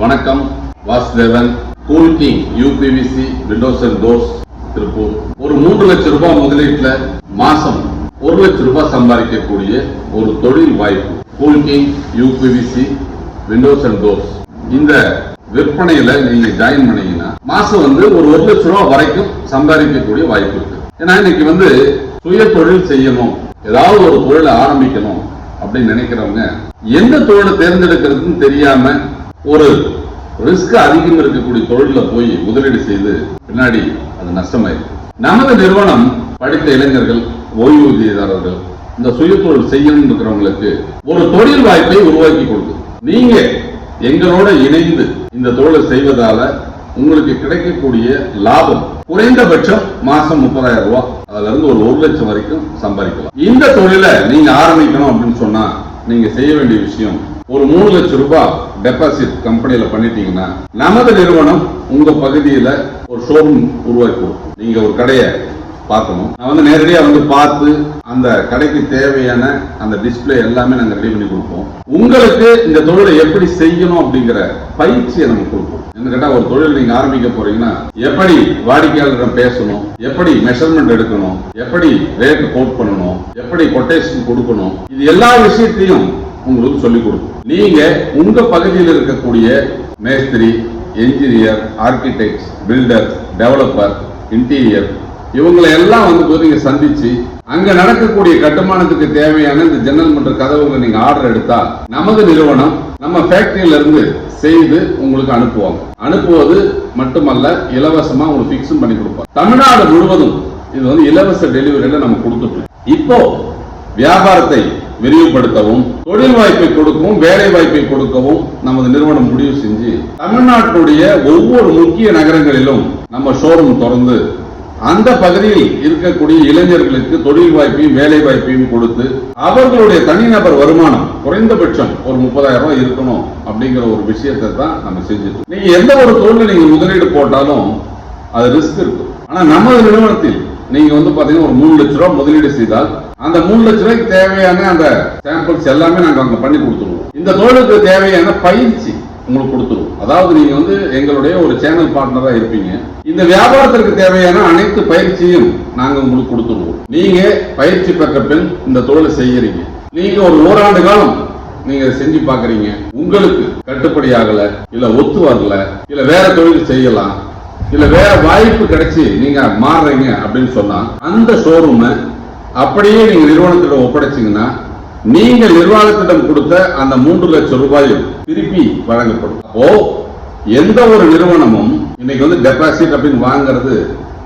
வணக்கம். Vasudevan cool king UPVC windows and doors Tiruppur. ஒரு மூன்று லட்சம் ரூபாய் முதலீட்டுல மாசம் ஒரு லட்சம் ரூபாய் சம்பாதிக்கக்கூடிய ஒரு தொழில் வாய்ப்பு. Cool king UPVC windows and doors இந்த விற்பனையில நீங்க ஜாயின் பண்ணீங்கன்னா மாசம் வந்து ஒரு ஒரு லட்சம் ரூபாய் வரைக்கும் சம்பாதிக்கக்கூடிய வாய்ப்பு இருக்கு. ஏன்னா இன்னைக்கு வந்து சுய தொழில் செய்யணும் ஏதாவது ஒரு தொழிலை ஆரம்பிக்கணும் அப்படின்னு நினைக்கிறவங்க எந்த தொழிலை தேர்ந்தெடுக்கிறதுன்னு தெரியாம ஒரு ரிஸ்க் அதிகம் இருக்கக்கூடிய தொழில போய் முதலீடு செய்து பின்னாடி அது நஷ்டமாயிருக்கு. நமது நிறுவனம் படித்த இளைஞர்கள் ஓய்வூதியதாரர்கள் இந்த சுய தொழில் செய்யணும் இருக்கிறவங்களுக்கு ஒரு தொழில் வாய்ப்பை உருவாக்கி கொடுக்குது நீங்க எங்களோட இணைந்து இந்த தொழிலை செய்வதால உங்களுக்கு கிடைக்கக்கூடிய லாபம் குறைந்தபட்சம் மாசம் முப்பதாயிரம் ரூபாய். அதுல இருந்து ஒரு ஒரு லட்சம் வரைக்கும் சம்பாதிக்கலாம். இந்த தொழிலை நீங்க ஆரம்பிக்கணும் அப்படின்னு சொன்னா நீங்க செய்ய வேண்டிய விஷயம் ஒரு மூணு லட்சம் ரூபாய் டெபாசிட் கம்பெனியில பண்ணிட்டீங்கன்னா நமது நிறுவனம் உங்க பகுதியில ஒரு ஷோரூம் உருவாக்கி கொடுக்கும். நீங்க ஒரு கடையை பார்க்கணும். நான் வந்து நேரடியா வந்து பார்த்து அந்த கடைக்கு தேவையான அந்த டிஸ்ப்ளே எல்லாமே நாங்க ரெடி பண்ணி கொடுப்போம். உங்களுக்கு இந்த தொழிலை எப்படி செய்யணும் அப்படிங்கிற பயிற்சியை நம்ம கொடுப்போம். என்ன ஒரு தொழில் நீங்க ஆரம்பிக்க போறீங்கன்னா எப்படி வாடிக்கையாளரிடம் பேசணும் எப்படி மெஷர்மெண்ட் எடுக்கணும் எப்படி ரேட் கோட் பண்ணணும் எப்படி கொட்டேஷன் கொடுக்கணும் இது எல்லா விஷயத்தையும் உங்களுக்கு சொல்லிக் கொடுக்கும். நீங்க உங்க பகுதியில் இருக்கக்கூடிய மேஸ்திரி engineer architect builder developer interior இவங்களை எல்லாம் வந்து நீங்க சந்திச்சு அங்க நடக்கக்கூடிய கட்டுமானத்துக்கு தேவையான இந்த ஜன்னல் மற்றும் கதவுகளை நீங்க ஆர்டர் எடுத்தா நமது நிறுவனம் நம்ம ஃபேக்டரியில இருந்து செய்து உங்களுக்கு அனுப்புவாங்க. அனுப்புவது மட்டுமல்ல இலவசமா உங்களுக்கு பிக்ஸும் பண்ணி கொடுப்பாங்க. தமிழ்நாடு முழுவதும் இது வந்து இலவச டெலிவரியில நம்ம கொடுத்துட்டு இப்போ வியாபாரத்தை விரிவுபடுத்தவும் தொழில் வாய்ப்பை கொடுக்கவும் வேலை வாய்ப்பை கொடுக்கவும் நமது நிறுவனம் முடிவு செஞ்சு தமிழ்நாட்டுடைய ஒவ்வொரு முக்கிய நகரங்களிலும் நம்ம ஷோரூம் திறந்து அந்த பகுதியில் இருக்கக்கூடிய இளைஞர்களுக்கு தொழில் வாய்ப்பையும் வேலை வாய்ப்பையும் கொடுத்து அவர்களுடைய தனிநபர் வருமானம் குறைந்தபட்சம் ஒரு முப்பதாயிரம் ரூபாய் இருக்கணும் அப்படிங்கிற ஒரு விஷயத்தை தான் நம்ம செஞ்சுட்டு நீங்க எந்த ஒரு தொழில நீங்க முதலீடு போட்டாலும் அது ரிஸ்க் இருக்கும். ஆனா நமது நிறுவனத்தில் நீங்க வந்து பாத்தீங்கன்னா ஒரு மூணு லட்ச ரூபாய் முதலீடு செய்தால் அந்த மூணு லட்ச ரூபாய்க்கு தேவையான அந்த சாம்பிள்ஸ் எல்லாமே நாங்கள் அங்கே பண்ணி கொடுத்துருவோம். இந்த தொழிலுக்கு தேவையான பயிற்சி உங்களுக்கு கொடுத்துருவோம். அதாவது நீங்க வந்து எங்களுடைய ஒரு சேனல் பார்ட்னரா இருப்பீங்க. இந்த வியாபாரத்திற்கு தேவையான அனைத்து பயிற்சியும் நாங்க உங்களுக்கு கொடுத்துருவோம். நீங்க பயிற்சி பெற்ற பின் இந்த தொழிலை செய்யறீங்க. நீங்க ஒரு ஓராண்டு காலம் நீங்க செஞ்சு பாக்குறீங்க உங்களுக்கு கட்டுப்படி ஆகல இல்ல ஒத்து வரல இல்ல வேற தொழில் செய்யலாம் இல்ல வேற வாய்ப்பு கிடைச்சி நீங்க மாறுறீங்க அப்படின்னு சொன்னா அந்த ஷோரூமை அப்படியே நீங்க நிறுவனத்திடம் ஒப்படைச்சீங்கன்னா நீங்கள் நிர்வாகத்திடம் கொடுத்த அந்த மூன்று லட்சம் ரூபாயும் திருப்பி வழங்கப்படும். அப்போ எந்த ஒரு நிறுவனமும் இன்னைக்கு வந்து டெபாசிட் அப்படின்னு வாங்குறது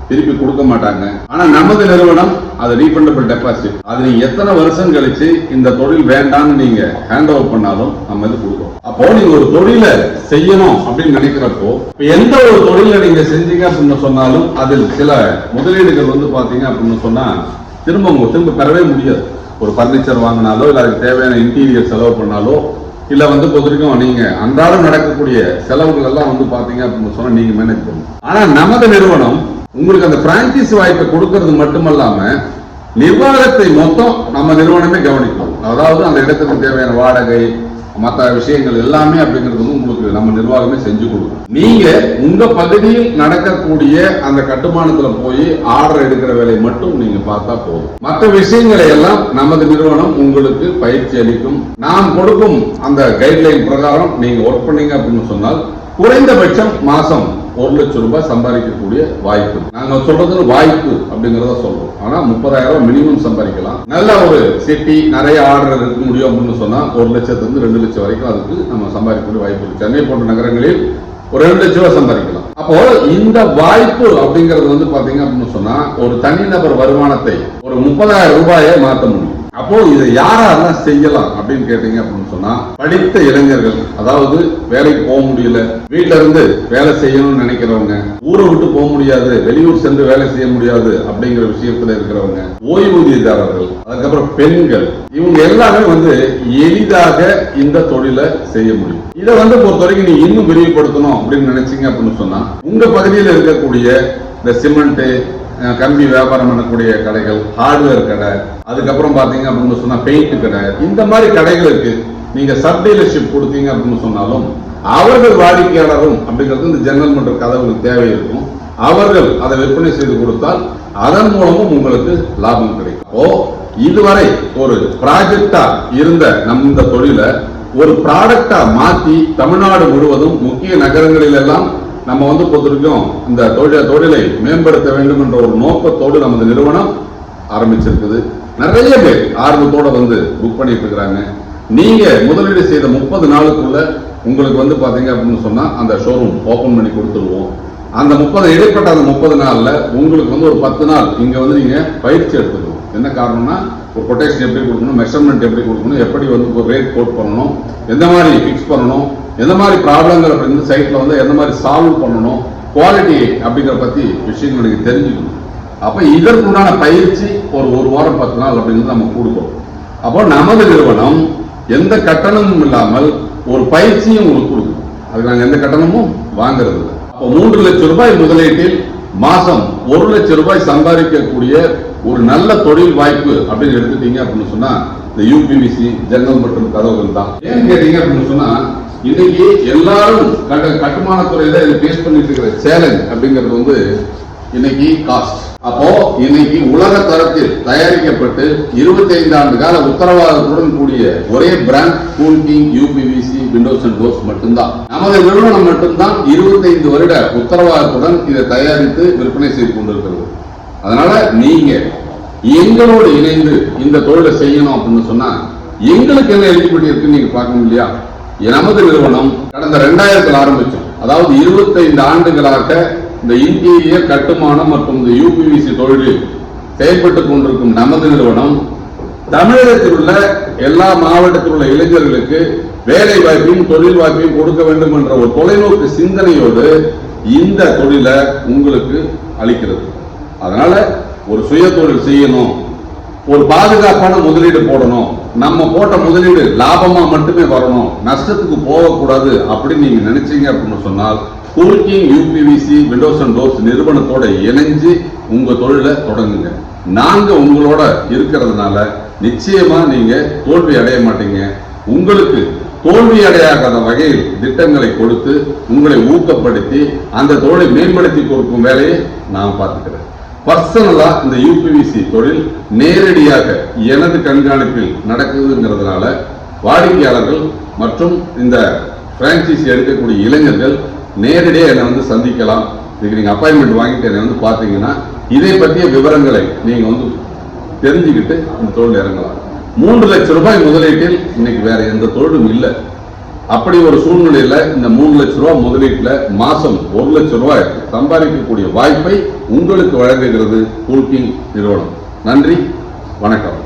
திருப்பி கொடுக்க மாட்டாங்க. ஆனா நமது நிறுவனம் அது ரீஃபண்டபிள் டெபாசிட் அது நீங்க எத்தனை வருஷம் கழிச்சு இந்த தொழில் வேண்டாம்னு நீங்க ஹேண்ட் ஓவர் பண்ணாலும் நம்ம இது கொடுக்கும் அப்போ நீங்க ஒரு தொழிலை செய்யணும் அப்படின்னு நினைக்கிறப்போ எந்த ஒரு தொழிலை நீங்க செஞ்சீங்க அப்படின்னு சொன்னாலும் அதில் சில முதலீடுகள் வந்து பாத்தீங்க அப்படின்னு சொன்னா திரும்ப உங்க திரும்ப பெறவே முடியாது. ஒரு பர்னிச்சர் வாங்கினாலோ இல்லை அதுக்கு தேவையான இன்டீரியர் செலவு பண்ணாலோ இல்ல வந்து பொறுத்திருக்கும் நீங்க அன்றாடம் நடக்கக்கூடிய செலவுகள் எல்லாம் வந்து பாத்தீங்க அப்படின்னு சொன்னா நீங்க மேனேஜ் பண்ணணும். ஆனா நமது நிறுவனம் உங்களுக்கு அந்த பிரான்சைஸ் வாய்ப்பை கொடுக்கறது மட்டுமல்லாம நிர்வாகத்தை மொத்தம் நம்ம நிறுவனமே கவனிக்கும் அதாவது அந்த இடத்துக்கு தேவையான வாடகை மற்ற விஷயங்கள் எல்லாமே அப்படிங்கிறது வந்து நம்ம நிர்வாகமே செஞ்சு கொடுக்கும். நீங்க உங்க பகுதியில் நடக்கக்கூடிய அந்த கட்டுமானத்துல போய் ஆர்டர் எடுக்கிற வேலையை மட்டும் நீங்க பார்த்தா போதும். மற்ற விஷயங்களை எல்லாம் நமது நிறுவனம் உங்களுக்கு பயிற்சி அளிக்கும். நாம் கொடுக்கும் அந்த கைட்லைன் பிரகாரம் நீங்க ஒர்க் பண்ணீங்க அப்படின்னு சொன்னால் குறைந்தபட்சம் மாசம் ஒரு லட்சம் ரூபாய் சம்பாதிக்கக்கூடிய வாய்ப்பு. நாங்க சொல்றது வாய்ப்பு அப்படிங்கறத சொல்றோம். ஆனா முப்பதாயிரம் ரூபாய் மினிமம் சம்பாதிக்கலாம். நல்ல ஒரு சிட்டி நிறைய ஆர்டர் இருக்க முடியும் அப்படின்னு சொன்னா ஒரு லட்சத்துல இருந்து ரெண்டு லட்சம் வரைக்கும் அதுக்கு நம்ம சம்பாதிக்கக்கூடிய வாய்ப்பு இருக்கு. சென்னை போன்ற நகரங்களில் ஒரு ரெண்டு லட்சம் ரூபாய் சம்பாதிக்கலாம். அப்போ இந்த வாய்ப்பு அப்படிங்கிறது வந்து பாத்தீங்க அப்படின்னு சொன்னா ஒரு தனிநபர் வருமானத்தை ஒரு முப்பதாயிரம் ரூபாயை மாற்ற முடியும். அப்போ இதை யாரெல்லாம் செய்யலாம் அப்படின்னு கேட்டீங்க அப்படின்னு சொன்னா படித்த இளைஞர்கள் அதாவது வேலைக்கு போக முடியல வீட்டுல இருந்து வேலை செய்யணும்னு நினைக்கிறவங்க ஊரை விட்டு போக முடியாது வெளியூர் சென்று வேலை செய்ய முடியாது அப்படிங்கிற விஷயத்துல இருக்கிறவங்க ஓய்வூதியதாரர்கள் அதுக்கப்புறம் பெண்கள் இவங்க எல்லாமே வந்து எளிதாக இந்த தொழிலை செய்ய முடியும். இதை வந்து பொறுத்த வரைக்கும் நீ இன்னும் விரிவுபடுத்தணும் அப்படின்னு நினைச்சீங்க அப்படின்னு சொன்னா உங்க பகுதியில் இருக்கக்கூடிய இந்த சிமெண்ட் கம்பி வியாபாரம் பண்ணக்கூடிய கடைகள் ஹார்ட்வேர் கடை அதுக்கப்புறம் பார்த்தீங்க அப்படின்னு சொன்னால் பெயிண்ட் கடை. இந்த மாதிரி கடைகளுக்கு நீங்கள் சப் டீலர்ஷிப் கொடுத்தீங்க அப்படின்னு சொன்னாலும் அவர்கள் வாடிக்கையாளரும் அப்படிங்கிறது இந்த ஜெனரல் மன்ற கதவுகளுக்கு தேவை இருக்கும். அவர்கள் அதை விற்பனை செய்து கொடுத்தால் அதன் மூலமும் உங்களுக்கு லாபம் கிடைக்கும். ஓ இதுவரை ஒரு ப்ராஜெக்டா இருந்த நம் இந்த தொழிலை ஒரு ப்ராடக்டா மாத்தி தமிழ்நாடு முழுவதும் முக்கிய நகரங்களில் எல்லாம் நம்ம வந்து பொறுத்திருக்கோம் இந்த தொழில தொழிலை மேம்படுத்த வேண்டும் என்ற ஒரு நோக்கத்தோடு நமது நிறுவனம் ஆரம்பிச்சிருக்குது. நிறைய பேர் ஆர்வத்தோட வந்து புக் பண்ணிட்டு இருக்கிறாங்க. நீங்க முதலீடு செய்த முப்பது நாளுக்குள்ள உங்களுக்கு வந்து பாத்தீங்க அப்படின்னு சொன்னா அந்த ஷோரூம் ஓபன் பண்ணி கொடுத்துருவோம். அந்த முப்பது இடைப்பட்ட அந்த முப்பது நாள்ல உங்களுக்கு வந்து ஒரு பத்து நாள் இங்க வந்து நீங்க பயிற்சி எடுத்துக்கணும். என்ன காரணம்னா ஒரு கொட்டேஷன் எப்படி கொடுக்கணும் மெஷர்மெண்ட் எப்படி கொடுக்கணும் எப்படி வந்து ரேட் கோட் பண்ணணும் எந்த மாதிரி ஃபிக்ஸ் பண்ணணும் எந்த மாதிரி ப்ராப்ளங்கள் அப்படின்னு சைட்டில் வந்து எந்த மாதிரி சால்வ் பண்ணணும் குவாலிட்டி அப்படிங்கிற பற்றி விஷயங்கள் எனக்கு தெரிஞ்சுக்கணும். அப்போ இதற்குண்டான பயிற்சி ஒரு ஒரு வாரம் பத்து நாள் அப்படிங்கிறது நம்ம கொடுக்கிறோம் அப்போ நமது நிறுவனம் எந்த கட்டணமும் இல்லாமல் ஒரு பயிற்சியும் உங்களுக்கு கொடுக்கும் அதுக்கு நாங்கள் எந்த கட்டணமும் வாங்குறது இல்லை. அப்போ மூன்று லட்சம் ரூபாய் முதலீட்டில் மாதம் ஒரு லட்சம் ரூபாய் சம்பாதிக்கக்கூடிய ஒரு நல்ல தொழில் வாய்ப்பு அப்படின்னு எடுத்துட்டீங்க அப்படின்னு சொன்னா இந்த யூபிவிசி ஜன்னல் மற்றும் கதவுகள் தான். ஏன் கேட்டீங்க அப்படின்னு சொன்னா இன்னைக்கு எல்லாரும் கட்ட- கட்டுமான துறையில இது ஃபேஸ் பண்ணிட்டு இருக்கிற சேலஞ்ச் அப்படிங்கிறது வந்து இன்னைக்கு காஸ்ட் அப்போ இன்னைக்கு உலக தரத்தில் தயாரிக்கப்பட்டு 25 ஆண்டு கால உத்தரவாதத்துடன் கூடிய ஒரே brand cool king UPVC windows and doors மட்டும்தான். நமது நிறுவனம் மட்டும்தான் 25 வருட உத்தரவாதத்துடன் இதை தயாரித்து விற்பனை செய்து கொண்டிருக்கிறது. அதனால நீங்க எங்களோடு இணைந்து இந்த தொழிலை செய்யணும் அப்படின்னு சொன்னா எங்களுக்கு என்ன எலிஜிபிலிட்டி இருக்குன்னு நீங்க பார்க்கணும் இல்லையா? நமது நிறுவனம் கடந்த ரெண்டாயிரத்தில் ஆரம்பிச்சோம். அதாவது 25 ஆண்டுகளாக இந்த இன்டீரியர் கட்டுமானம் மற்றும் இந்த யூபிவிசி தொழிலில் செயல்பட்டுக் கொண்டிருக்கும் நமது நிறுவனம் தமிழகத்தில் உள்ள எல்லா மாவட்டத்தில் உள்ள இளைஞர்களுக்கு வேலை வாய்ப்பையும் தொழில் வாய்ப்பையும் கொடுக்க வேண்டும் என்ற ஒரு தொலைநோக்கு சிந்தனையோடு இந்த தொழிலை உங்களுக்கு அளிக்கிறது. அதனால ஒரு சுய தொழில் செய்யணும். ஒரு பாதுகாப்பான முதலீடு போடணும். நம்ம போட்ட முதலீடு லாபமா மட்டுமே வரணும். நஷ்டத்துக்கு போகக்கூடாது அப்படின்னு நீங்க நினைச்சீங்க அப்படின்னு சொன்னால் cool king UPVC windows and doors நிறுவனத்தோட இணைஞ்சு உங்க தொழிலை தொடங்குங்க. நாங்க உங்களோட இருக்கிறதுனால நிச்சயமா நீங்க தோல்வி அடைய மாட்டீங்க. உங்களுக்கு தோல்வி அடையாத வகையில் திட்டங்களை கொடுத்து உங்களை ஊக்கப்படுத்தி அந்த தொழிலை மேம்படுத்தி கொடுக்கும் வேலையை நான் பார்த்துக்கிறேன். பர்சனலா இந்த யூபிவிசி தொழில் நேரடியாக எனது கண்காணிப்பில் நடக்குதுங்கிறதுனால வாடிக்கையாளர்கள் மற்றும் இந்த பிரான்ச்சைசி எடுக்கக்கூடிய இளைஞர்கள் நேரடியாக என்னை வந்து சந்திக்கலாம். இதுக்கு நீங்க அப்பாயின்மெண்ட் வாங்கிட்டு என்னை வந்து பார்த்தீங்கன்னா இதை பற்றிய விவரங்களை நீங்க வந்து தெரிஞ்சுக்கிட்டு இந்த தொழில் இறங்கலாம். மூன்று லட்சம் ரூபாய் முதலீட்டில் இன்னைக்கு வேற எந்த தொழிலும் இல்லை. அப்படி ஒரு சூழ்நிலையில இந்த மூணு லட்சம் ரூபாய் முதலீட்டில் மாசம் ஒரு லட்சம் ரூபாய் சம்பாதிக்கக்கூடிய வாய்ப்பை உங்களுக்கு வழங்குகிறது கூல்கிங் நிறுவனம். நன்றி வணக்கம்.